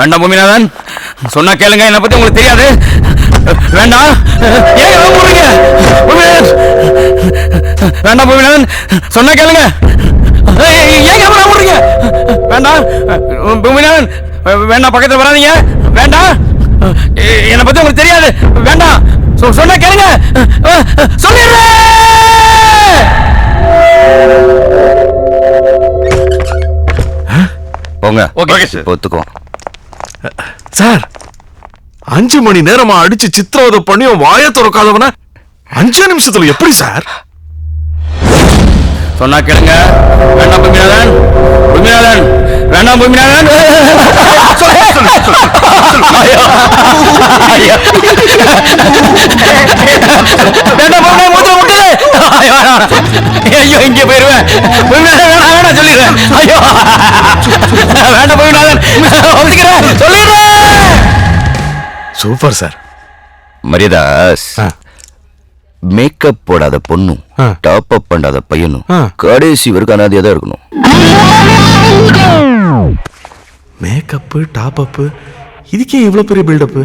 வேண்டாம் பூமிநாதன். சொன்னா கேளுங்க என்னை பத்தி உங்களுக்கு தெரியாது. வேண்டாம். ஏன் போறீங்க வேண்டாம் பூமிநாதன். சொன்னா கேளுங்க. ஏன் கேமரா போடுறீங்க வேண்டாம். பூமிநாதன் வேண்டாம் பக்கத்துல வராதீங்க. வேண்டாம். என்னை பத்தி உங்களுக்கு தெரியாது. வேண்டாம். சொன்னா கேளுங்க. சொல்லிடுறேன். போங்க. ஓகே. ஒத்துக்குவோம். சார் அஞ்சு மணி நேரமா அடிச்சு சித்திரவதை பண்ணி உன் வாயை திறக்காதவன அஞ்சு நிமிஷத்துல எப்படி சார்? சொன்னா கேளுங்க. வேண்டாம் பூமிநாதன். பூமிநாதன். வேண்டாம் பூமிநாதன். ஐயோ. ஐயோ. வேண்டாம் பூமிநாதன் மூத்த முட்டது ஐயோ இங்கே போயிருவேன். பூமிநாதன் வேணாம் வேணாம் சொல்லிடுறேன். ஐயோ. வேண்டாம் ஒத்துக்கிறேன் சொல்லிடுறேன். Super sir. மரியாதாஸ் ஆ. மேக்கப் போடாத பொண்ணும். டாப் அப் பண்ணாத பையனும். கடைசி வரைக்கும் அனாதையா தான் இருக்கணும். மேக்கப்பு டாப் அப்பு இதுக்கே இவ்வளவு பெரிய பில்டப்பு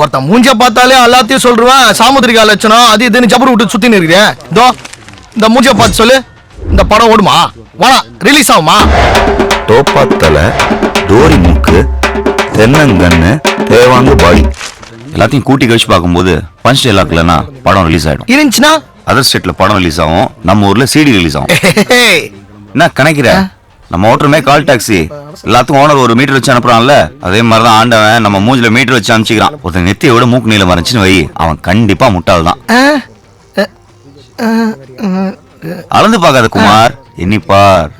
ஒருத்தன் மூஞ்ச பார்த்தாலே எல்லாத்தையும் சொல்றேன். சாமுத்திரிகா லட்சணம் அது இதுன்னு ஜபர் விட்டு சுத்தி இருக்கிறேன் இதோ இந்த மூஞ்ச பார்த்து சொல்லு. இந்த படம் ஓடுமா? வாடா ரிலீஸ் ஆகுமா? டோப்பா தலை டோரி மூக்கு தென்னங்கன்னு தேவாங்க பாடி. எல்லாத்தையும் கூட்டி கழிச்சு பார்க்கும்போது பஞ்ச் டைலாக் இல்லைன்னா படம் ரிலீஸ் ஆயிடும். இருந்துச்சுன்னா? அதர் ஸ்டேட்ல படம் ரிலீஸ் ஆகும். நம்ம ஊர்ல சிடி ரிலீஸ் ஆகும். என்ன கணக்கிற? நம்ம ஓட்டுறமே கால் டாக்ஸி எல்லாத்துக்கும் ஓனர் ஒரு மீட்டர் வச்சு அனுப்புறான்ல. அதே மாதிரி தான் ஆண்டவன் நம்ம மூஞ்சில மீட்டர் வச்சு அனுப்பிச்சிக்கிறான். ஒருத்தன் நெத்தியை விட மூக்கு நீளம் இருந்துச்சுன்னு வை. அவன் கண்டிப்பா முட்டாள் தான் அளந்து பார்க்காத குமார். எண்ணிப்பார்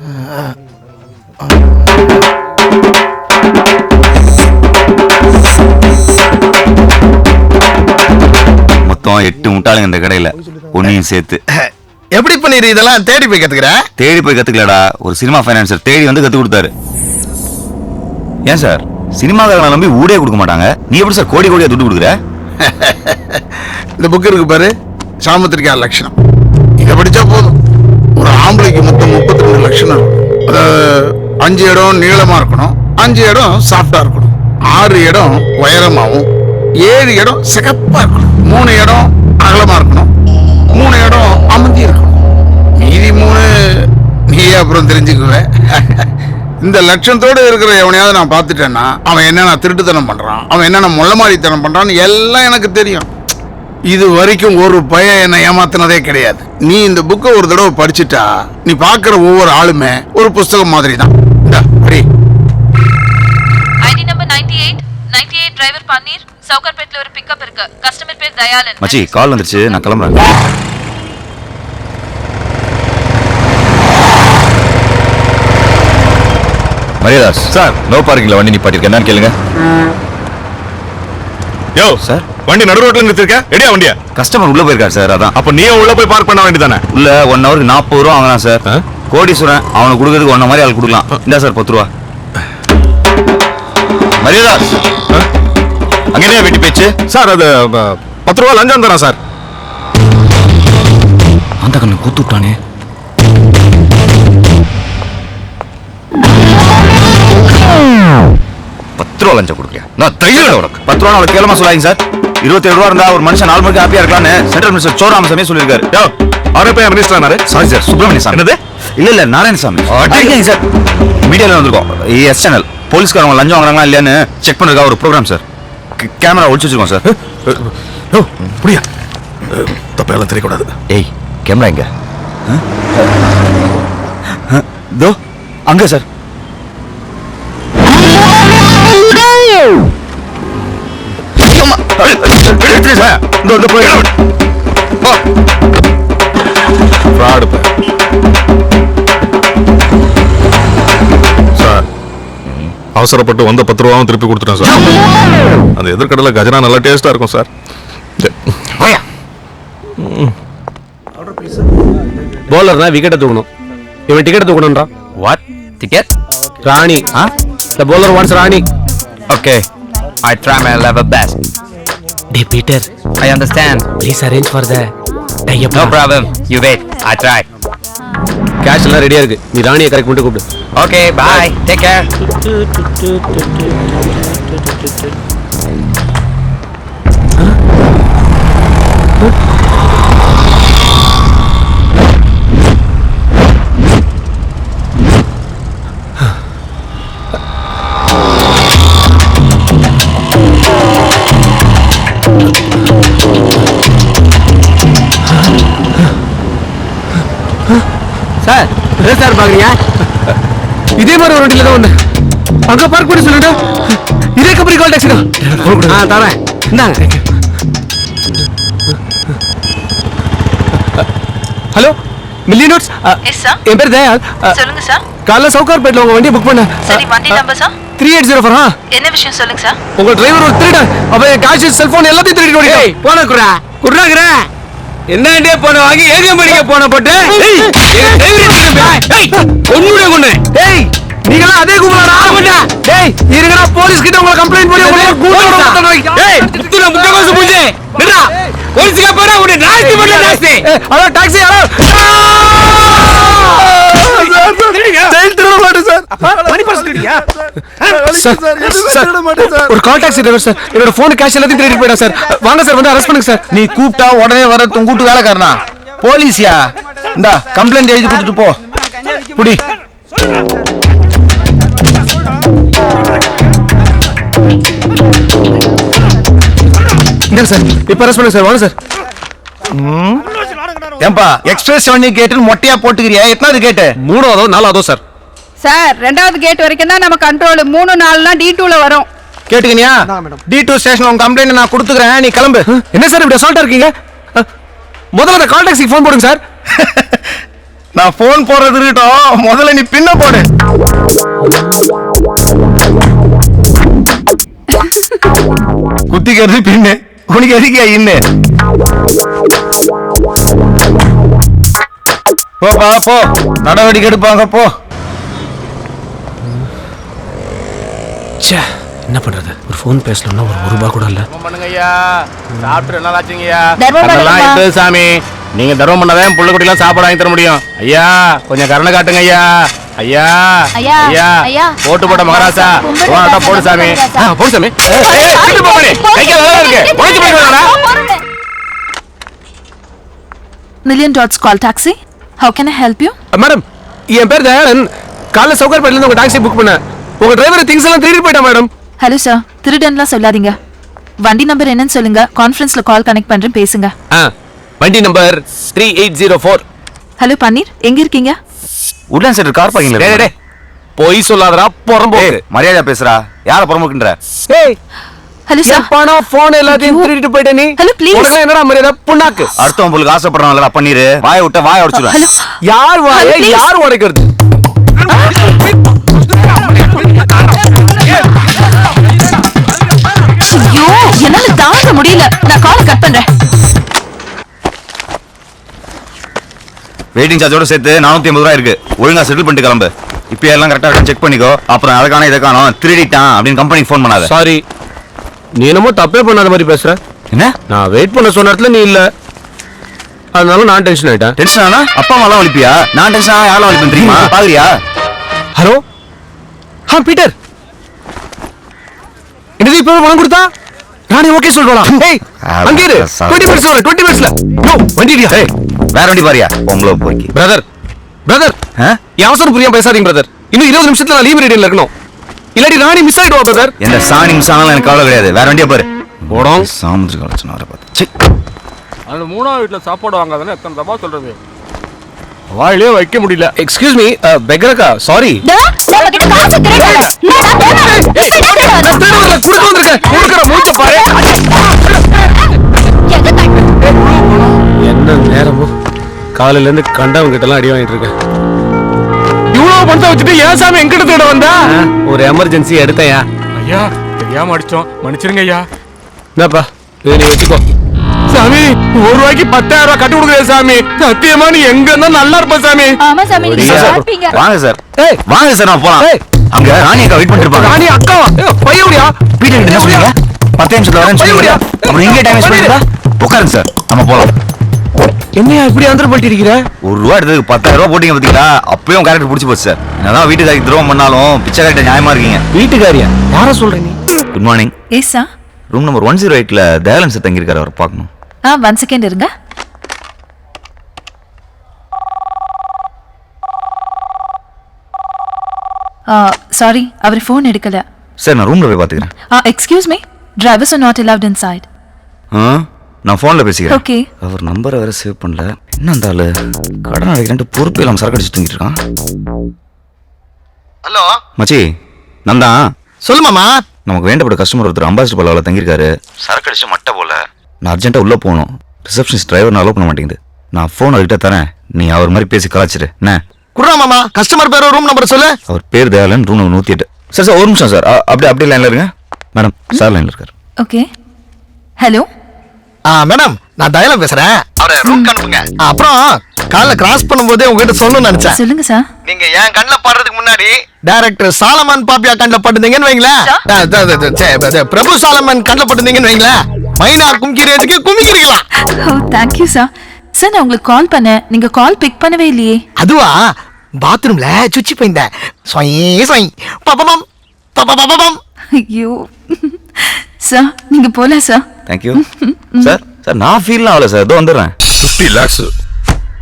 மொத்தம் எட்டு முட்டாளுங்க இந்த கடையில. ஒன்னையும் சேர்த்து. எப்படி பண்ணிரு இதெல்லாம் தேடி போய் கத்துக்கிற? தேடி போய் கத்துக்கலடா. ஒரு சினிமா ஃபைனான்சர் தேடி வந்து கத்து கொடுத்தாரு. ஏன் சார்? சினிமாக்காரங்களை நம்பி ஊடே கொடுக்க மாட்டாங்க. நீ எப்படி சார் கோடி கோடியா துட்டு கொடுக்குற? இந்த புக் இருக்கு பாரு. சாமுத்திரிகா லட்சணம். இதை படிச்சா போதும். ஒரு ஆம்பளைக்கு மொத்தம் முப்பத்தி ரெண்டு லட்சணம். அதாவது அஞ்சு இடம் நீளமா இருக்கணும். அஞ்சு இடம் சாஃப்டா இருக்கணும். ஆறு இடம் உயரமாவும். ஏழு இடம் சிகப்பா இருக்கணும். மூணு இடம் அகலமா இருக்கணும். மூணு இடம் அமர்த்தி இருக்கணும் மீதி மூணு நீயே அப்புறம் தெரிஞ்சுக்குவ. இந்த லட்சத்தோடு இருக்கிற எவனையாவது நான் பார்த்துட்டேன்னா அவன் என்னென்ன திருட்டுத்தனம் பண்றான் அவன் என்னென்ன முள்ளமாரித்தனம் பண்றான்னு எல்லாம் எனக்கு தெரியும். இது வரைக்கும் ஒரு பையன் என்னை ஏமாத்தினதே கிடையாது. நீ இந்த புக்கை ஒரு தடவை படிச்சுட்டா நீ பார்க்குற ஒவ்வொரு ஆளுமே ஒரு புஸ்தகம் மாதிரி தான் இந்தா, படி. ID number ninety eight ninety eight driver Panneer சவுகர்பேட்ல ஒரு பிக்கப் இருக்கு. கஸ்டமர் பேர் தயாளன். மச்சி கால் வந்துருச்சு. நான் கிளம்புறேன். மரியாதாஸ் சார். நோ பார்க்கிங்ல வண்டி நிப்பாட்டிருக்கேன் என்னன்னு கேளுங்க. யோ சார். வண்டி நடு ரோட்ல நிறுத்திருக்க? ரெடியா வண்டியா? கஸ்டமர் உள்ள போயிருக்காரு சார் அதான். அப்ப நீ உள்ள போய் பார்க் பண்ண வேண்டியதானே? உள்ள ஒன் ஹவருக்கு நாற்பது ரூபா வாங்கினா சார்? கோடீஸ்வரன் அவனுக்கு கொடுக்கறதுக்கு ஒன்ன மாதிரி ஆள் கொடுக்கலாம். இந்தா சார் பத்து ரூபா. மரியாதாஸ். அங்க என்ன வெட்டி பேச்சு? சார் அது பத்து ரூபா லஞ்சம் தரேன் சார். அந்த கண்ணு கூத்து விட்டானே. பத்து ரூபா லஞ்சம் கொடுக்குறியா நான் தைரியம் உனக்கு பத்து ரூபா அவளுக்கு கேளமா சொல்லாங்க சார் இருபத்தி ரூபா இருந்தா ஒரு மனுஷன் நாலு மணிக்கு ஹாப்பியா இருக்கலாம்னு சென்ட்ரல் மினிஸ்டர் சோராமசாமி சொல்லியிருக்காரு யோ அவரே போய் மினிஸ்டர் ஆனாரு சாரி சார் சுப்பிரமணிய சாமி என்னது? இல்ல இல்ல நாராயணசாமி சார் மீடியால வந்திருக்கோம் எஸ் சேனல் போலீஸ்காரங்க லஞ்சம் வாங்குறாங்களா இல்லையான்னு செக் பண்றதுக்காக ஒரு ப்ரோக்ராம் சார் கேமரா ஒழிச்சு வச்சிருக்கோம் சார் யோ புரியா தப்பையெல்லாம் தெரியக்கூடாது ஏய் கேமரா எங்க தோ அங்க சார் ஃப்ராடு சார் அவசரப்பட்டு வந்த பத்து ரூபாவும் திருப்பி கொடுத்துட்டேன் சார். அந்த எதிர்கடலை கஜனா நல்லா டேஸ்டா இருக்கும் சார். பவுலர்னா விக்கெட்டை தூக்கணும். இவன் டிக்கெட் தூக்கணும்ன்றான் what ticket Rani. Ah? The bowler wants Rani. Okay I try my level best day Peter I understand please arrange for the no problem you wait I try cash எல்லாம் ரெடியா இருக்கு. நீ ராணியை கரெக்ட் பண்ணிட்டு கூப்பிடு. ஓகே பாய் டேக் கேர் என்ன sir பாக்குறீங்க இதே மாதிரி ஒரு வண்டியில தான் வந்தேன். அங்க பார்க் பண்ணி சொல்லிட்டு இதே கம்பெனி கால் டாக்ஸி தான். ஆ தரேன். இந்தாங்க. ஹலோ மில்லி நோட்ஸ் எஸ் சார் என் பேர் தயால் சொல்லுங்க சார் காலைல சவுகார்பேட்டில் உங்க வண்டியை புக் பண்ணேன். சரி வண்டி number sir three eight zero four ஆ? என்ன விஷயம் சொல்லுங்க சார் உங்க டிரைவர் ஒரு திருடன். அவன் கேஷ் செல்போன் எல்லாத்தையும் திருடி ஓடி போன குரா குர்ராக்குற. என்ன போன வாங்கி ஏடிஎம் படிக்க போன போட்டு? ஒண்ணுடைய கொண்டு டேய் நீங்களா அதே கும்பலா ஆமாடா டேய் இருங்கடா போலீஸ் கிட்ட உங்களை கம்ப்ளைண்ட் பண்ணி உங்களை கூட்டோட மொத்தம் டேய் முத்துன முட்டை கோசு பூஜை நிடா போலீஸ்க்கு போறா உன்னை நாஸ்தி பண்ணல நாஸ்தி. அட டாக்ஸி ஹலோ. ஒரு கால் டாக்ஸி டிரைவர் சார். என்னோட போன் கேஷ் எல்லாத்தையும் திருடிட்டு போயிட்டா சார். வாங்க சார் வந்து அரெஸ்ட் பண்ணுங்க சார். நீ கூப்பிட்டா உடனே வர உன் கூட்டு வேலைக்காரனா? போலீஸ்யா? இந்தா கம்ப்ளைண்ட் எழுதி கொடுத்துட்டு போ. புடி. இங்க சார் இப்போ அரெஸ்ட் பண்ணுங்க சார். வாங்க சார். ஏன்பா எக்ஸ்பிரஸ் வண்டி கேட்டு மொட்டையா போட்டுக்கிறியா? எத்தனாவது கேட்டு? மூணாவதோ நாலாவதோ சார். சார் ரெண்டாவது கேட் வரைக்கும் தான் நம்ம கண்ட்ரோல் மூணு நாலுனா டி டூல வரும். கேட்டுக்கினியா? டி டூ ஸ்டேஷன் உன் கம்ப்ளைண்ட் நான் கொடுத்துக்கிறேன். நீ கிளம்பு. என்ன சார் இப்படி அசால்ட்டா இருக்கீங்க? முதல்ல அந்த கால் டாக்ஸிக்கு ஃபோன் போடுங்க சார். நான் போன் போடுறது இருக்கட்டும். முதல்ல நீ பின்ன போடு. குத்திக்கிறது பின்னு. உனக்கு எதுக்கியா இன்னு? போப்பா போ நடவடிக்கை எடுப்பாங்க போ. ச்சே என்ன பண்றது? ஒரு ஃபோன் பேசணும்னா ஒரு ஒரு ரூபா கூட இல்ல. பண்ணுங்க ஐயா சாப்பிட்டு நல்லா ஆச்சுங்கய்யா. தர்மம் அதெல்லாம் பண்ணுங்கம்மா. இருக்குது சாமி? நீங்க தர்மம் பண்ணாதான் புள்ள குட்டிலாம் சாப்பாடு வாங்கி தர முடியும். ஐயா கொஞ்சம் கருணை காட்டுங்க ஐயா ஐயா ஐயா, ஐயா. போட்டு போட்ட மகாராசா கும்பிடு போடா, ராசா, போடு சாமி. ஆ, போடு சாமி. ஏய், ஏய், நல்லா இருக்கு. Million dots call taxi how can I help you madam என் பேர் தயாளன். காலைல சவுகார்பேட்ல இருந்து உங்க டாக்ஸி புக் பண்ணேன். உங்க டிரைவர் திங்ஸ் எல்லாம் திருடி போயிட்டா மேடம் ஹலோ சார் திருடன்லாம் சொல்லாதீங்க. வண்டி நம்பர் என்னன்னு சொல்லுங்க. கான்ஃபரன்ஸ்ல கால் கனெக்ட் பண்றேன் பேசுங்க. ஆ வண்டி number three eight zero four hello Panneer எங்க இருக்கீங்க? உட்லான் சென்டர் கார் பார்க்கிங்ல டேய் டேய் பொய் சொல்லாதடா புறம்போக்கு. மரியாதை பேசுறா யார புறமுக்குன்ற ஏய் ஹலோ சார். என் பணம் போன் எல்லாத்தையும் திருடிட்டு போயிட்ட நீ. உனக்கு என்னடா மரியாதை புண்ணாக்கு? அடுத்தவன் ஆசைப்படுறாங்களா பண்ணிரு வாயை விட்ட வாயை உடைச்சிடுவேன். ஹலோ. யார் வாயை. யார் உடைக்கிறது? ஐயோ என்னால தாங்க முடியல. நான் கால் கட் பண்றேன். வெயிட்டிங் சார்ஜோட சேர்த்து நானூத்தி ஐம்பது ரூபா இருக்கு. ஒழுங்கா செட்டில் பண்ணிட்டு கிளம்பு. இப்போ எல்லாம் கரெக்டா செக் பண்ணிக்கோ. அப்புறம் அதை காணோம் இதை காணோம் திருடிட்டான் அப்படின்னு கம்பெனிக்கு ஃபோன் பண்ணாத. சாரி நீ என்னமோ தப்பே பண்ணாத மாதிரி பேசுற. என்ன? நான் வெயிட் பண்ண சொன்ன இடத்துல நீ இல்ல. அதனால நான் டென்ஷன் ஆயிட்டேன். டென்ஷன் ஆனா? அப்பா அம்மாலாம் வலிப்பியா? நான் டென்ஷன் ஆனா யாரெல்லாம் வலிப்பேன் தெரியுமா? பாக்குறியா? ஹலோ ஆ பீட்டர். என்னது இப்போ பணம் கொடுத்தா? நானே ஓகே சொல்றேன்? ஏய் அங்கே இரு. 20 மினிட்ஸ் வர 20 மினிட்ஸ்ல யோ வண்டிடியா ஏய் வேற வண்டி பாரியா? பொம்பளை போய்க்கு பிரதர் பிரதர்? என் அவசரம் புரியாம பேசாதீங்க பிரதர் இன்னும் இருபது நிமிஷத்துல நான் லீவ் ரேடியில் இருக்கணும். இல்லாட்டி ராணி மிஸ் ஆயிடுவா பிரதர் எந்த சாணி மிஸ் ஆனாலும் எனக்கு கவலை கிடையாது. வேற வண்டியா பாரு போடும் சாமுத்திரி கலச்சன வர பார்த்து. ச்சீ. அந்த மூணாவது வீட்டுல சாப்பாடு வாங்காதானே எத்தனை தப்பா சொல்றது? வாயிலே வைக்க முடியல. எக்ஸ்கியூஸ் மீ பெக்ரக்கா சாரி என்ன நேரமோ? காலையில இருந்து கண்டவங்க கிட்ட எல்லாம் அடி வாங்கிட்டு இருக்கேன். பணத்தை வச்சுட்டு ஏன் சாமி எங்கிட்ட தேட வந்தா? ஒரு எமர்ஜென்சி எடுத்தையா ஐயா தெரியாம அடிச்சோம். மன்னிச்சிருங்க ஐயா. என்னப்பா இது நீ வச்சுக்கோ. சாமி ஒரு ரூபாய்க்கு பத்தாயிரம் ரூபாய் கட்டி கொடுக்குறேன் சாமி. சத்தியமா நீ எங்க இருந்தா நல்லா இருப்ப சாமி. ஆமா சாமி நீங்க சார், பார்ப்பீங்க வாங்க சார். ஏய். வாங்க சார் நான் போலாம். அங்க ராணி அக்கா வெயிட் பண்ணிட்டு இருப்பாங்க. ராணி அக்காவா ஏய், பையவுடியா வீட்டுக்கு என்ன சொன்னீங்க பத்து நிமிஷத்துல வரேன்னு சொன்னீங்க பையன் அப்புறம் இங்கே டைம் உட்காருங்க சார். நம்ம போலாம். என்னையா இப்படி ஆந்திர பண்ணிட்டு இருக்கிற ஒரு ரூபா எடுத்ததுக்கு பத்தாயிரம் ரூபா போட்டீங்க பாத்தீங்களா? அப்பயும் கேரக்டர் பிடிச்சி போச்சு. சார் என்னதான் வீட்டுக்காரி துரோகம் பண்ணாலும் பிச்சை கரெக்டாக நியாயமா இருக்கீங்க. வீட்டுக்காரியா? யார சொல்ற நீ? Good morning yes sir room number one zero எயிட்ல தயாலன் சார் தங்கியிருக்காரு அவர் பார்க்கணும். ஆ ஒன் செகண்ட் இருங்க. சாரி அவர் ஃபோன் எடுக்கல. சார் நான் ரூம்ல போய் பாத்துக்கிறேன் excuse me drivers are not allowed inside ஆ நான் ஃபோனில் பேசிக்கிறேன். Okay. அவர் நம்பரை வேற சேவ் பண்ணல. என்ன அந்த ஆளு? கடன் அடைக்கிறேன்ட்டு பொறுப்பே இல்லாமல் சரக்கு அடிச்சு தூங்கிட்டு இருக்கான். ஹலோ மச்சி நான் தான் சொல்லு மாமா. நமக்கு வேண்டப்பட்ட கஸ்டமர் ஒருத்தர் அம்பாசிடர் பல்லாவில் தங்கியிருக்காரு. சரக்கு அடிச்சு மட்டை போல. நான் அர்ஜென்ட்டாக உள்ளே போகணும். ரிசப்ஷனிஸ்ட் டிரைவர் அலோவ் பண்ண மாட்டேங்குது. நான் ஃபோன் அவர்கிட்ட தரேன். நீ அவர் மாதிரி பேசி கலாச்சிரு. என்ன? குடுறா மாமா. கஸ்டமர் பேர் ரூம் நம்பர் சொல்லு. அவர் பேர் தயாலன் ரூம் நம்பர் நூற்றி எட்டு. சார் சார் ஒரு நிமிஷம் சார் அப்படியே அப்படியே லைனில் இருங்க. மேடம் சார் லைனில் இருக்கார். ஓகே ஹலோ மேடம் நான் தயலம் பேசுறேன். அவரை ரூம் அனுப்புங்க ஆ, அப்புறம் காலைல கிராஸ் பண்ணும்போதே உங்ககிட்ட சொல்லணும்னு நினைச்சேன். சொல்லுங்க சார் நீங்க என் கண்ணில் படுறதுக்கு முன்னாடி டைரக்டர் சாலமன் பாப்பியா கண்ணில் பட்டுந்தீங்கன்னு வைங்களேன். ஆ, த- த- த- சே, த- பிரபு சாலமன் கண்ணில் பட்டுந்தீங்கன்னு வைங்களேன். மைனா கும்கிறதுக்கு குமிக்கிறீங்களா? ஓ தேங்க்யூ சார் சார் நான் உங்களுக்கு கால் பண்ணேன். நீங்க கால் பிக் பண்ணவே இல்லையே. அதுவா? பாத்ரூம்ல சுச்சி போயிருந்தேன் சொய் சொய். பபபம் பபபபம் ஐயோ. சார் நீங்க போலாம் சார் தேங்க்யூ சார் சார் நான் ஃபீல்லாம் ஆகல சார் இதோ வந்துடுறேன் ஃபிஃப்டி லேக்ஸ்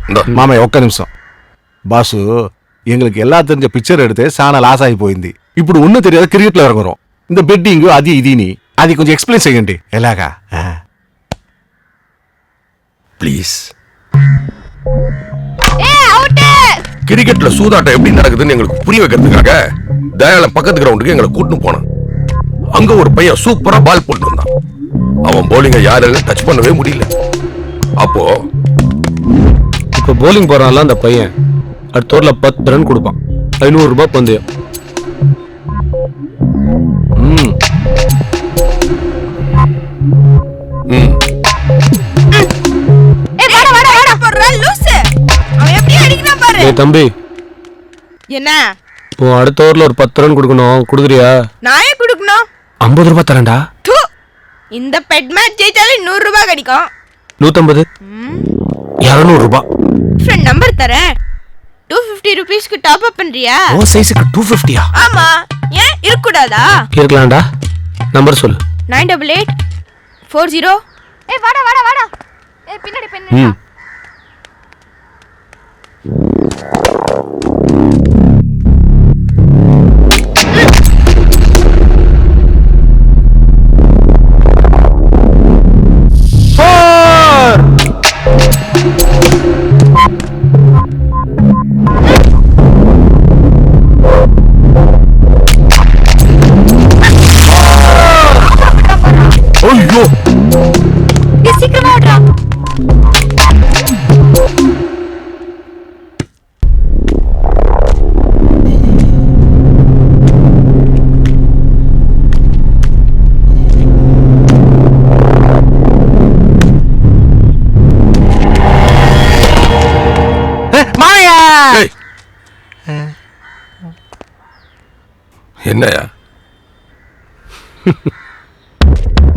இந்த మామ ఒక్క నిమిషం బాసు எங்களுக்கு எல்லாம் தெரிஞ்ச பிக்சர் எடுத்து சாண లాస్ అయిపోయింది ఇప్పుడు ఉన్న తెలియదు క్రికెట్ లో ఇరగరం இந்த బెట్టింగ్ అది ఇదిని అది కొంచెం ఎక్స్ప్లెయిన్ చేయండి ఎలాగా ఆ. ப்ளீஸ் கிரிக்கெட்ல சூதாட்டம் எப்படி நடக்குதுன்னு எங்களுக்கு புரிய வைக்கிறதுக்காக தயாளன் பக்கத்து கிரவுண்டுக்கு எங்களை கூட்டிட்டு போனான் அங்க ஒரு பையன் சூப்பரா பால் போட்டு வந்தான் அவன் போலிங்க யாராலும் டச் பண்ணவே முடியல. அப்போ இப்ப போலிங் போறான்ல அந்த பையன். அடுத்த ஓவர்ல பத்து ரன் கொடுப்பான். ஐநூறு ரூபாய் பந்தயம். ம். ம், ஏய் தம்பி. என்ன? இப்போ அடுத்த ஓவர்ல ஒரு பத்து ரன் கொடுக்கணும். கொடுக்குறியா? நான் ஏன் கொடுக்கணும்? ஐம்பது ரூபாய் தரேன்டா. தூ! இந்த பெட் மேட்ச் ஜெயிச்சாலே நூறு ரூபாய் கிடைக்கும். நூத்தம்பது. இரநூறு ரூபாய் ஃப்ரெண்ட் நம்பர் தரேன். டூ ஃபிஃப்டி ருபீஸ்க்கு டாப் அப் பண்றியா? ஓ சைஸுக்கு டூ ஃபிஃப்டியா ஆமா. ஏன்? இருக்கக்கூடாதா? இருக்கலாம்டா. நம்பர் சொல்லு. Nine double eight four zero ஏ வாடா வாடா வாடா. ஏ பின்னாடி பின்னாடி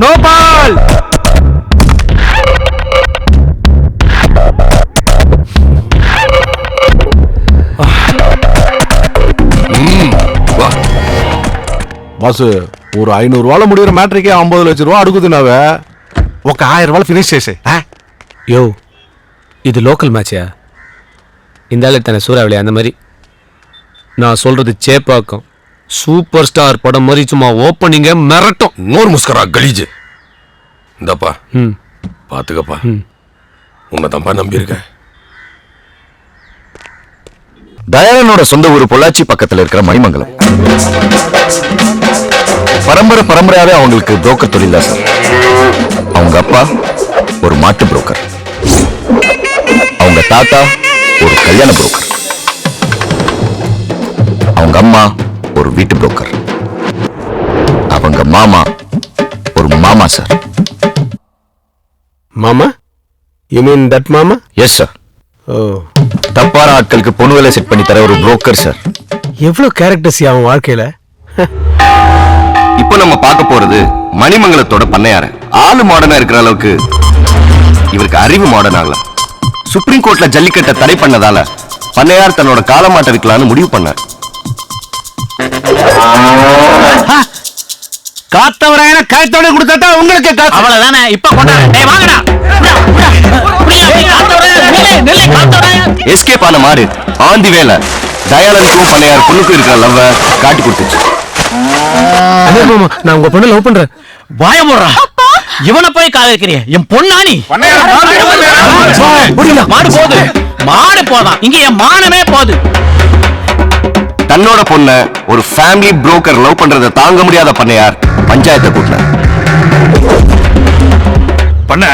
நோ பால் வா బాసు ஒரு ఐనూరు రూపాయలు ముడిగిన మ్యాట్రికే అంబది లక్ష రూపా అడుగుతున్నావే ఒక ఆయిరం రూపాయలు ఫినిష్ చేసే யோ இது லோக்கல் மேட்சியா இந்த ஆளு தானே சூறாவளி அந்த மாதிரி நான் சொல்றது சேப்பாக்கம் சூப்பர் ஸ்டார் படம் மாதிரி சும்மா ஓப்பனிங்க மிரட்டும். நோர் முஸ்கரா கலீஜ். இந்தப்பா. ம். பாத்துக்கப்பா. உன்னை தான்ப்பா நம்பியிருக்கேன் தயாளனோட சொந்த ஊர் பொள்ளாச்சி பக்கத்துல இருக்கிற மணிமங்கலம். பரம்பரை பரம்பரையாவே அவங்களுக்கு புரோக்கர் தொழில் தான் சார் அவங்க அப்பா ஒரு மாட்டு புரோக்கர் அவங்க தாத்தா ஒரு கல்யாண புரோக்கர் அவங்க அம்மா ஒரு வீட்டு புரோக்கர் அவங்க மாமா ஒரு மாமா சார் மாமா? யூ மீன் தட் மாமா? எஸ் சார் ஓ. தப்பான ஆட்களுக்கு பொண்ணு வேலை செட் பண்ணி தர ஒரு புரோக்கர் சார் எவ்வளோ கேரக்டர்ஸ் அவன் வாழ்க்கையில? இப்போ நம்ம பார்க்க போறது மணிமங்கலத்தோட பண்ணையார. ஆளு மாடர்னா இருக்கிற அளவுக்கு இவருக்கு அறிவு மாடர்ன் ஆகலாம் சுப்ரீம் கோர்ட்ல ஜல்லிக்கட்டை தடை பண்ணதால பண்ணையார் தன்னோட காலமாட்ட விற்கலான்னு முடிவு பண்ணார். காத்தவராயன கழுத்தோட கொடுத்தா உங்களுக்கு காசு அவ்வளவுதானே? இப்ப கொண்டாடு. டேய் வாங்கடா. எஸ்கேப் ஆன மாடு ஆந்தி வேலை. தயானந்துக்கும் பண்ணையார் பொண்ணுக்கும் இருக்கிற லவ்வ காட்டி கொடுத்துச்சு. நான் உங்க பொண்ணு லவ் பண்றேன். வாய போடுறா இவனை போய் காதலிக்கிறிய. என் பொண்ணாணி. மாடு போகுது. மாடு போதான் இங்க என் மானமே போகுது. தன்னோட பொண்ண ஒரு ஃபேமிலி புரோக்கர் லவ் பண்றதை தாங்க முடியாத பண்ணையார் பஞ்சாயத்தை கூட்டினார் பண்ண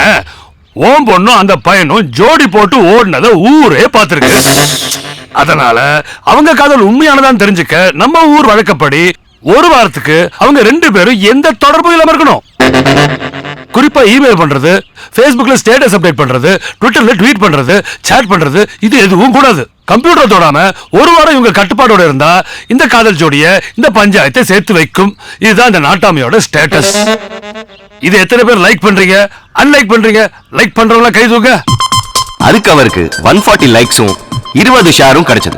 ஓம் பொண்ணும் அந்த பையனும் ஜோடி போட்டு ஓடினத ஊரே பார்த்திருக்கு. அதனால அவங்க காதல் உண்மையானதான் தெரிஞ்சுக்க நம்ம ஊர் வழக்கப்படி ஒரு வாரத்துக்கு அவங்க ரெண்டு பேரும் எந்த தொடர்பும் இல்லாம இருக்கணும். குறிப்பா இமெயில் பண்றது ஃபேஸ்புக்கில் ஸ்டேட்டஸ் அப்டேட் பண்றது ட்விட்டரில் ட்வீட் பண்றது சேட் பண்றது இது எதுவும் கூடாது. கம்ப்யூட்டர் தொடாம ஒரு வாரம் இவங்க கட்டுப்பாடோட இருந்தா இந்த காதல் ஜோடிய இந்த பஞ்சாயத்தை சேர்த்து வைக்கும். இதுதான் இந்த நாட்டாமையோட ஸ்டேட்டஸ் இது எத்தனை பேர் லைக் பண்றீங்க? அன்லைக் பண்றீங்க? லைக் பண்றவங்க கை தூக்க? அதுக்கு அவருக்கு ஒன் ஃபார்ட்டி லைக்ஸும் இருபது ஷேரும் கிடைச்சது.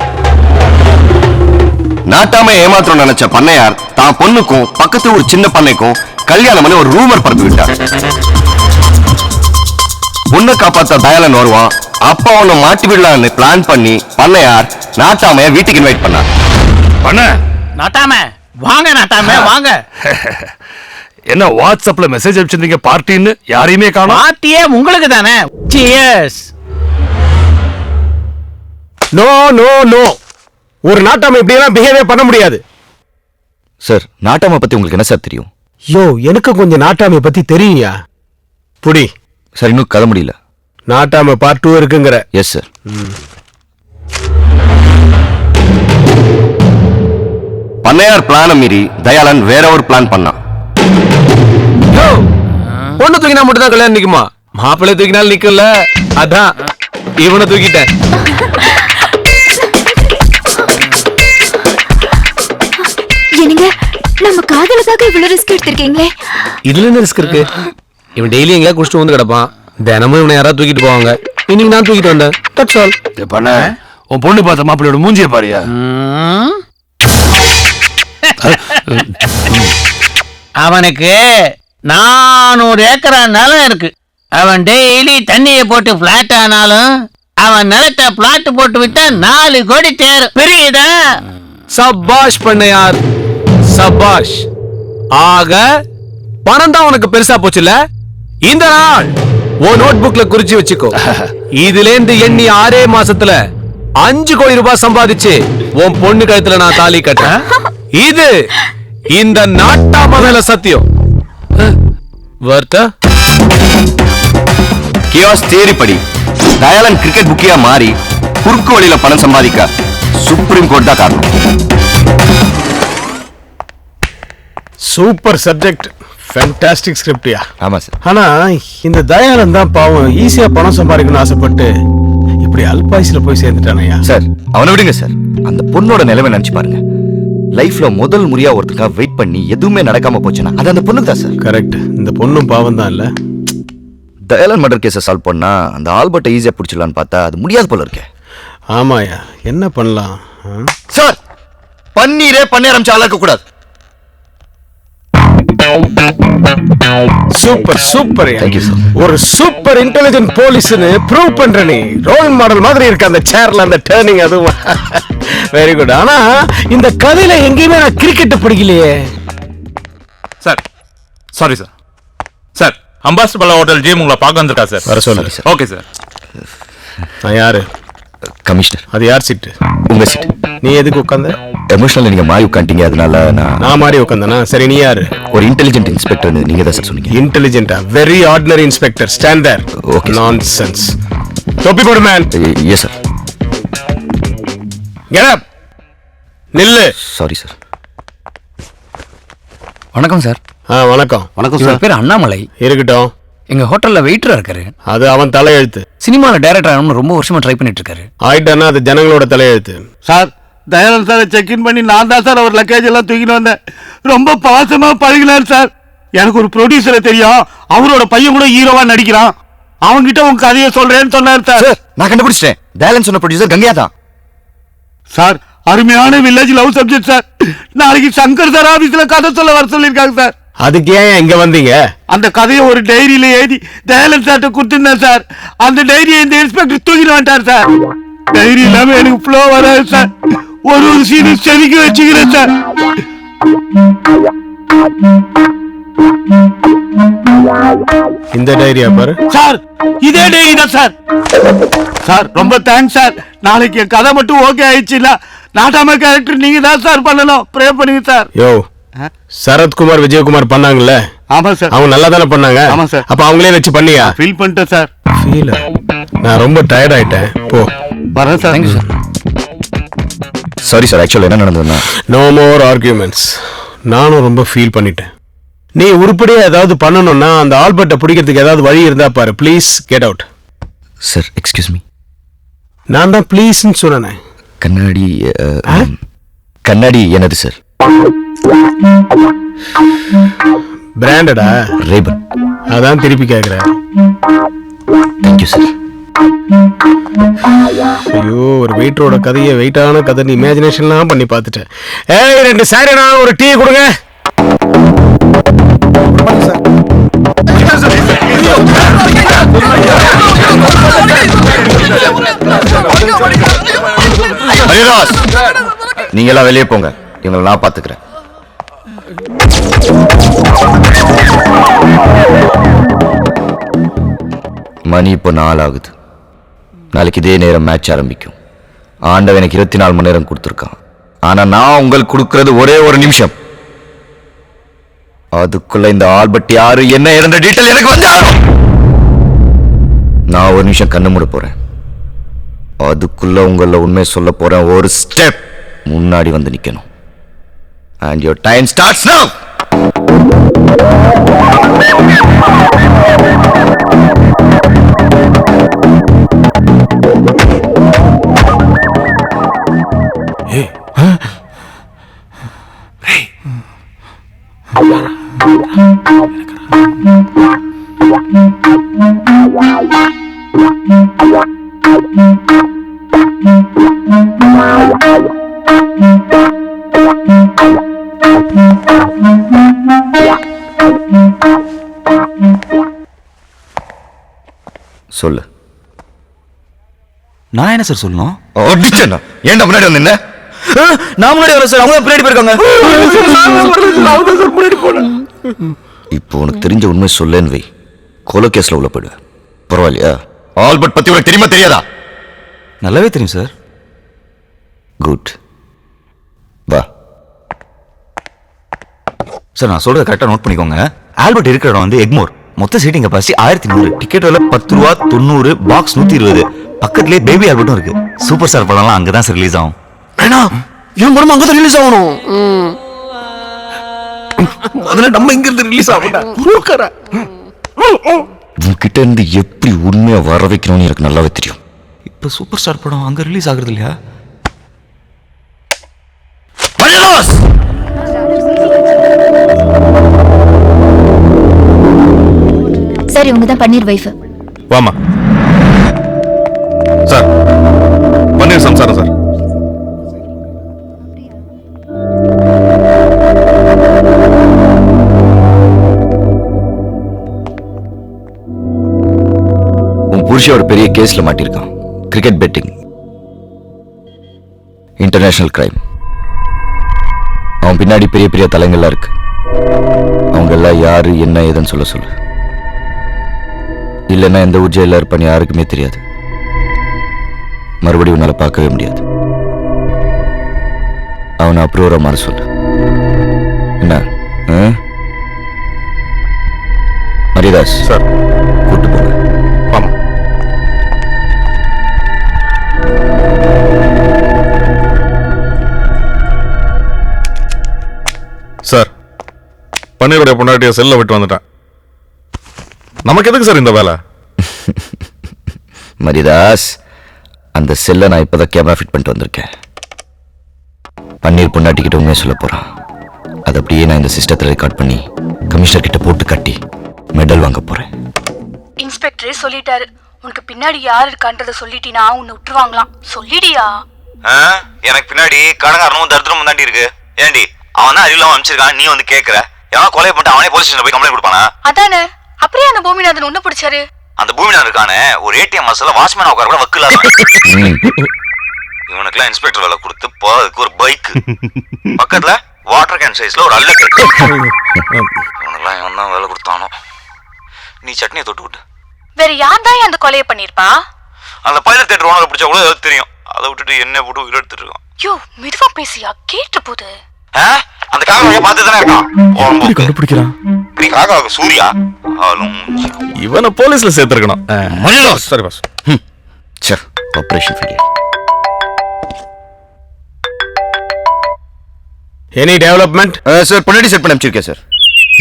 நாட்டாம ஏமாத்திரம் நினைச்ச பண்ணையார் தான் பொண்ணுக்கும் பக்கத்து ஒரு சின்ன பண்ணைக்கும் கல்யாணம் பண்ணி ஒரு ரூமர் பரப்பி விட்டார் பொண்ணை காப்பாத்த தயாளன் வருவான். அப்பா அவனை மாட்டி விடலான்னு பிளான் பண்ணி பண்ணையார் நாட்டாமைய வீட்டுக்கு இன்வைட் பண்ணார். பண்ண? நாட்டாம. வாங்க நாட்டாம வாங்க. என்ன வாட்ஸ்அப்ல மெசேஜ் அனுப்பிச்சிருந்தீங்க பார்ட்டின்னு? யாரையுமே காணோம். பாத்தியே உங்களுக்கு தானே சியர்ஸ் நோ நோ நோ ஒரு நாட்டாம இப்படி எல்லாம் பிஹேவியர் பண்ண முடியாது. சார் நாட்டாம பத்தி உங்களுக்கு என்ன சார் தெரியும்? யோ எனக்கு கொஞ்சம் நாட்டாமை பத்தி தெரியும்யா? புடி. சார் இன்னும் கதை முடியல நாட்டாம பார்ட் டூ இருக்குங்கிற. எஸ் சார் பண்ணையார் பிளான மீறி தயாளன் வேற ஒரு பிளான் பண்ணான். பொண்ணு தூக்கினா மட்டும் தான் கல்யாணம் நிக்குமா? மாப்பிள்ளை தூக்கினாலும் நிக்கல அதான். இவனை தூக்கிட்டேன். காதலுக்காக இவ்வளவு ரிஸ்க் எடுத்திருக்கீங்களே? இதுல என்ன ரிஸ்க் இருக்கு? இவன் டெய்லி எங்கேயா குடிச்சிட்டு வந்து கிடப்பான். தினமும் இவனை யாராவது தூக்கிட்டு போவாங்க. இன்னைக்கு நான் தூக்கிட்டு வந்தேன். தட்ஸ் ஆல் பண்ண உன் பொண்ணு பார்த்த மாப்பிள்ளையோட மூஞ்சிய பாரியா. அவனுக்கு நானூறு ஏக்கரா நிலம் இருக்கு. அவன் டெய்லி தண்ணியை போட்டு பிளாட் ஆனாலும் அவன் நிலத்தை பிளாட் போட்டு விட்டா நாலு கோடி தேரும் புரியுதா? சபாஷ் பண்ணையார். சபாஷ். ஆக பணம் தான் உனக்கு பெருசா போச்சுல இந்த நாள் ஓ நோட் புக்ல குறிச்சு வச்சுக்கோ. இதுல இருந்து எண்ணி ஆறே மாசத்துல அஞ்சு கோடி ரூபாய் சம்பாதிச்சு உன் பொண்ணு கழுத்துல நான் தாலி கட்டேன் இது இந்த நாட்டாம மேல சத்தியம். வர்த்தா? கியாஸ் தேரி படி தயாளன் கிரிக்கெட் புக்கியா மாறி குறுக்கு வழியில பணம் சம்பாதிக்க சுப்ரீம் கோர்ட் தான் காரணம். Super subject. ஃபேண்டாஸ்டிக் ஸ்கிரிப்டியா ஆமா சார். ஆனா இந்த தயானந்த் தான் பாவம் ஈஸியா பணம் சம்பாதிக்கணும்னு ஆசைப்பட்டு இப்படி அல்பாயுசில போய் சேர்ந்துட்டானயா சார் அவனை விடுங்க சார். அந்த பொண்ணோட நிலைமை நினைச்சு பாருங்க. லைஃப்ல முதல் முறையா ஒருத்தருக்காக வெயிட் பண்ணி எதுவுமே நடக்காம போச்சுன்னா அது அந்த பொண்ணுக்கு தான் சார். கரெக்ட் இந்த பொண்ணும் பாவம் தான் இல்ல. தயாளன் மர்டர் கேஸை சால்வ் பண்ணா அந்த ஆல்பர்ட்டை ஈஸியா பிடிச்சிடலான்னு பார்த்தா அது முடியாது போல இருக்கே. ஆமாயா என்ன பண்ணலாம்? சார் பன்னீரே பண்ணி ஆரம்பிச்சு ஆளாக்க கூடாது சூப்பர் சூப்பர். ஒரு சூப்பர் இன்டெலிஜென்ட் போலீஸ்னு ப்ரூவ் பண்ற நீ. ரோல் மாடல் மாதிரி இருக்கு அந்த சேர்ல அந்த டேர்னிங் அதுவும். வெரி குட் ஆனா இந்த கதையில எங்கேயுமே நான் cricket பிடிக்கலையே. Sir sorry sir sir ambassador பல்லா ஹோட்டல் ஜிஎம் உங்களை பார்க்க வந்திருக்கா சார் வர சொல்லு சார் ஓகே சார் நான் யாரு? கமிஷனர். அது யார் சீட்டு உங்க சீட் நீ எதுக்கு உட்காந்த? எமோஷனல் நீங்க மாறி உட்காந்துட்டீங்க அதனால நான் நான் மாதிரி உட்காந்தனா? சரி நீ யாரு? ஒரு இன்டெலிஜென்ட் இன்ஸ்பெக்டர் நீங்க தான் சார் சொன்னீங்க. இன்டெலிஜென்டா very ordinary inspector stand there sir. Nonsense தொப்பி போடு man yes sir get up நில்லு. சாரி சார் வணக்கம் சார் ஆ வணக்கம். வணக்கம் இவர் பேர் அண்ணாமலை. இருக்கட்டும். எங்க ஹோட்டல்ல வெயிட்டரா இருக்காரு. அது அவன் தலையெழுத்து. சினிமால டைரக்டர் ஆகணும்னு ரொம்ப வருஷமா ட்ரை பண்ணிட்டு இருக்காரு ஆயிட்டானா அது ஜனங்களோட தலையெழுத்து. சார் தயானந்த் சாரை செக் இன் பண்ணி நான் தான் சார் அவர் லக்கேஜ் எல்லாம் தூக்கிட்டு வந்தேன். ரொம்ப பாசமா பழகினார் சார். எனக்கு ஒரு ப்ரொடியூசரை தெரியும். அவரோட பையன் கூட ஹீரோவா நடிக்கிறான். அவன்கிட்ட உன் கதையை சொல்றேன்னு சொன்னார் சார். நான் கண்டுபிடிச்சிட்டேன். தயாலன் சொன்ன ப்ரொடியூசர் கங்கையா தான். சார் அருமையான வில்லேஜ் லவ் சப்ஜெக்ட் சார். நாளைக்கு சங்கர் சார் ஆபீஸ்ல கதை சொல்ல வர சொல்லியிருக்காங்க சார். அதுக்கு ஏன் இங்க வந்தீங்க? அந்த கதையை ஒரு டைரியில எழுதி தயாலன் சார்ட்ட கொடுத்துருந்தேன் சார் அந்த டைரியை இந்த இன்ஸ்பெக்டர் தூக்கிட்டு வந்துட்டார் சார் டைரி இல்லாம எனக்கு ஃப்ளோ வராது சார் ஒரு ஒரு சீனு செதுக்கி வச்சுக்கிறேன் சார் இந்த டைரியா பாரு. சார் இதே டைரி தான் சார் சார் ரொம்ப தேங்க்ஸ் சார் நாளைக்கு கதை மட்டும் ஓகே ஆயிடுச்சுல நாட்டாம கேரக்டர் நீங்க தான் சார் பண்ணணும். ப்ரே பண்ணுங்க சார் யோ சரத்குமார் விஜயகுமார் பண்ணாங்கல்ல? ஆமா சார். அவங்க நல்லா தானே பண்ணாங்க? ஆமா சார். அப்ப அவங்களே வச்சு பண்ணியா? ஃபீல் பண்ணிட்டேன் சார். ஃபீல் நான் ரொம்ப டயர்ட் ஆயிட்டேன். போ. வரேன் sir. Thank you sir sorry sir actual என்ன நடந்ததுன்னா? நோ மோர் ஆர்கியூமெண்ட்ஸ் நானும் ரொம்ப ஃபீல் பண்ணிட்டேன். நீ உருப்படியா ஏதாவது பண்ணணும்னா அந்த ஆல்பர்ட்டை பிடிக்கிறதுக்கு ஏதாவது வழி இருந்தா பாரு. Please get out sir excuse me நான் தான் ப்ளீஸ்ன்னு சொன்னேன். கண்ணாடி கண்ணாடி என்னது சார் பிராண்டடா ரேபன் அதான் திருப்பி கேட்குறேன் தேங்க்யூ சார் ஐயோ ஒரு வெயிட்டரோட கதையை வெயிட்டான கதை நீ இமேஜினேஷன்லாம் பண்ணி பார்த்துட்டேன் ஏய் ரெண்டு சாரிண்ணா ஒரு டீ கொடுங்க நீங்க எல்லாம் வெளியே போங்க இவங்களை நான் பார்த்துக்கிறேன் மணி இப்போ நாள் ஆகுது நாளைக்கு இதே நேரம் மேட்ச் ஆரம்பிக்கும். ஆண்டவன் எனக்கு இருபத்தி நாலு மணி நேரம் கொடுத்துருக்கான். ஆனால் நான் உங்களுக்கு கொடுக்கறது ஒரே ஒரு நிமிஷம். அதுக்குள்ள இந்த ஆல்பர்ட் யாரு என்ன இருந்த டீட்டெயில் எனக்கு வந்து நான் ஒரு நிமிஷம் கண்ணு மூட போறேன். அதுக்குள்ள உங்கள உண்மை சொல்ல போறேன். ஒரு ஸ்டெப் முன்னாடி வந்து நிக்கணும். அண்ட் யோர் டைம் ஸ்டார்ட்ஸ் நவ சொல்லு. நான் என்ன சார் சொல்லணும்? அடிச்சேன்னா ஏன்டா முன்னாடி வந்து நின்ன? ஆ, நான் முன்னாடி வரேன் சார் அவங்க பின்னாடி போயிருக்காங்க. இப்போ உனக்கு தெரிஞ்ச உண்மை சொல்லேன்னு வை. கொலை கேஸ்ல உள்ள போயிடுவேன். பரவாயில்லையா? ஆல்பர்ட் பத்தி உனக்கு தெரியுமா தெரியாதா? நல்லாவே தெரியும் சார் குட் வா. சார் நான் சொல்றத கரெக்டாக நோட் பண்ணிக்கோங்க. ஆல்பர்ட் இருக்கிற இடம் வந்து எக்மோர். மொத்த சீட்டிங் கெப்பாசிட்டி ஆயிரத்தி நூறு. டிக்கெட் விலை பத்து ரூபா தொண்ணூறு பாக்ஸ் நூத்தி இருபது. பக்கத்துலேயே பேபி ஆல்பர்ட்டும் இருக்கு. சூப்பர் ஸ்டார் படம்லாம் அங்கே தான் சார் ரிலீஸ் ஆகும் என் படம் அங்கே ரிலீஸ் ஆகணும். முதல்ல நம்ம இங்க இருந்து ரிலீஸ் ஆகணும் உன்கிட்ட இருந்து எப்படி உண்மையை வர வைக்கணும்னு எனக்கு நல்லாவே தெரியும். இப்போ சூப்பர் ஸ்டார் படம் அங்கே ரிலீஸ் ஆகுறது இல்லையா? சார் இவங்க தான் பன்னீர் வைஃப். வாமா சார் பன்னீர் சம்சாரம் சார் உன் புருஷன் ஒரு பெரிய கேஸ்ல மாட்டியிருக்கான். கிரிக்கெட் பெட்டிங் இன்டர்நேஷனல் கிரைம் அவன் பின்னாடி பெரிய பெரிய தலைங்கள்லாம் இருக்கு. அவங்க எல்லாம் யாரு என்ன ஏதுன்னு சொல்ல சொல்லு. இல்லைன்னா எந்த ஊர் ஜெயில இருப்பான்னு யாருக்குமே தெரியாது. மறுபடியும் உன்னால பார்க்கவே முடியாது. அவனை அப்ரூவரா மாற சொல்லு. என்ன? ஹரிதாஸ் சார். கூட்டு போங்க. சார் பன்னீருடைய பொண்டாட்டிய செல்ல விட்டு வந்துட்டேன். நமக்கு எதுக்கு சார் இந்த வேலை? மரிதாஸ் அந்த செல்லை நான் இப்போதான் கேமரா ஃபிட் பண்ணிட்டு வந்திருக்கேன். பன்னீர் பொண்டாட்டிக்கிட்ட உண்மையை சொல்ல போறான். அதை அப்படியே நான் இந்த சிஸ்டத்தில் ரெக்கார்ட் பண்ணி கமிஷனர் கிட்ட போட்டு கட்டி மெடல் வாங்க போறேன். இன்ஸ்பெக்டரே சொல்லிட்டாரு. உனக்கு பின்னாடி யார் இருக்கான்றத சொல்லிட்டினா உன்னை விட்டுருவாங்களாம். சொல்லிடியா? எனக்கு பின்னாடி கடங்காரனும் தரித்திரமும் தாண்டி இருக்கு. ஏண்டி அவன் தான் அறிவில்லாம அனுப்பிச்சிருக்கான் நீ வந்து கேக்குற. எவன் கொலை பண்ணிட்டு அவனே போலீஸ் ஸ்டேஷன் போய் கம்ப்ளைண்ட் கொடுப்பானா? அதானே? அப்படியே அந்த பூமிநாதன் உன்ன பிடிச்சாரு. அந்த பூமிநாதன் இருக்கானே ஒரு ஏடிஎம் மசாலா வாட்ச்மேன் உட்கார கூட வக்கில்லாத இவனுக்குலாம் இன்ஸ்பெக்டர் வேலை கொடுத்து போறதுக்கு ஒரு பைக் பக்கத்துல வாட்டர் கேன் சைஸ்ல ஒரு அல்லக்கு. இவனுக்குலாம் இவன் தான் வேலை கொடுத்தானோ. நீ சட்னியை தொட்டு விட்டு. வேற யார் தான் அந்த கொலையை பண்ணிருப்பா அந்த பைலட் தேட்டர் ஓனரை பிடிச்சா கூட தெரியும். அதை விட்டுட்டு என்ன போட்டு உயிர் எடுத்துட்டு இருக்கான். யோ மெதுவா பேசியா கேட்டு போகுது? அந்த காக்காவை பார்த்து தானே இருக்கான்? கண்டுபிடிக்கிறான்? நீ காக்காவுக்கு சூர்யா? இவனை போலீஸ்ல சேர்த்திருக்கணும். சரி boss sir operation failure any development sir பொன்னாடி set பண்ணி அமைச்சிருக்கேன் சார்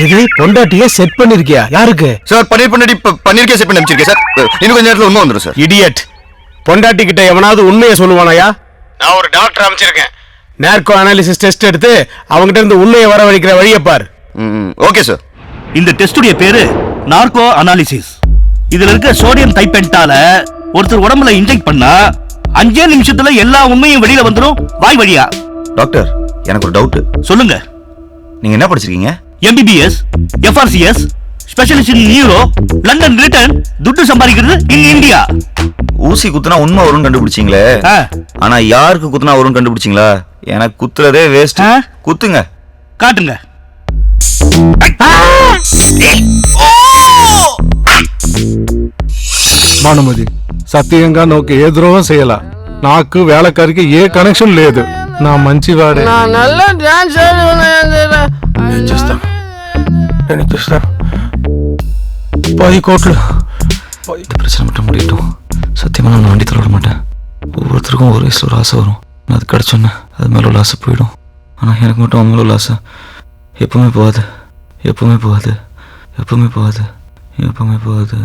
இது பொண்டாட்டிய செட் பண்ணிருக்கியா? யாருக்கு? சார் பன்னீர் பொன்னாடி பன்னீருக்கே செட் பண்ணி அமைச்சிருக்கேன் சார் இன்னும் கொஞ்ச நேரத்தில் உண்மை வந்துடும் சார் இடியட் பொண்டாட்டி கிட்ட எவனாவது உண்மையை சொல்லுவானாயா? நான் ஒரு டாக்டர் அமைச்சிருக்கேன் நேர்கோ அனாலிசிஸ் டெஸ்ட் எடுத்து அவங்ககிட்ட இருந்து உண்மையை வரவழைக்கிற வழியை பார். ஓகே சார் இந்த டெஸ்டுடைய பேரு நார்கோ அனாலிசிஸ் இதுல இருக்க சோடியம் தைப்பென்டால ஒருத்தர் உடம்புல இன்ஜெக்ட் பண்ணா அஞ்சே நிமிஷத்துல எல்லா உண்மையும் வெளியில வந்துடும் வாய் வழியா. டாக்டர் எனக்கு ஒரு டவுட் சொல்லுங்க. நீங்க என்ன படிச்சிருக்கீங்க? MBBS FRCS Specialist in neuro London return துட்டு சம்பாதிக்கிறது இன் இந்தியா ஊசி குத்துனா உண்மை வரும்னு கண்டுபிடிச்சீங்களே ஆ. ஆனா யாருக்கு குத்துனா வரும்னு கண்டுபிடிச்சீங்களா எனக்கு குத்துறதே வேஸ்ட் ஆ? குத்துங்க காட்டுங்க భానుమతి సత్యంగా నాకు ఏ ద్రోహం చేయాల నాకు వేళకారికి ఏ కనెక్షన్ లేదు నా మంచివాడే నేను చేస్తాను నేను చేస్తాను பாய் கோட்டில் இந்த பிரச்சனை மட்டும் முடியட்டும். சத்தியமாக நான் வண்டி தள்ள விட மாட்டேன். ஒவ்வொருத்தருக்கும் ஒரு வயசில் ஒரு ஆசை வரும். நான் அது கிடச்சோன்னே அது மேலே உள்ள ஆசை போயிடும். ஆனால் எனக்கு மட்டும் அவன் மேலே உள்ள ஆசை. எப்பவுமே போகாது. எப்பவுமே போகாது. எப்பவுமே போகாது. எப்பவுமே போகாது.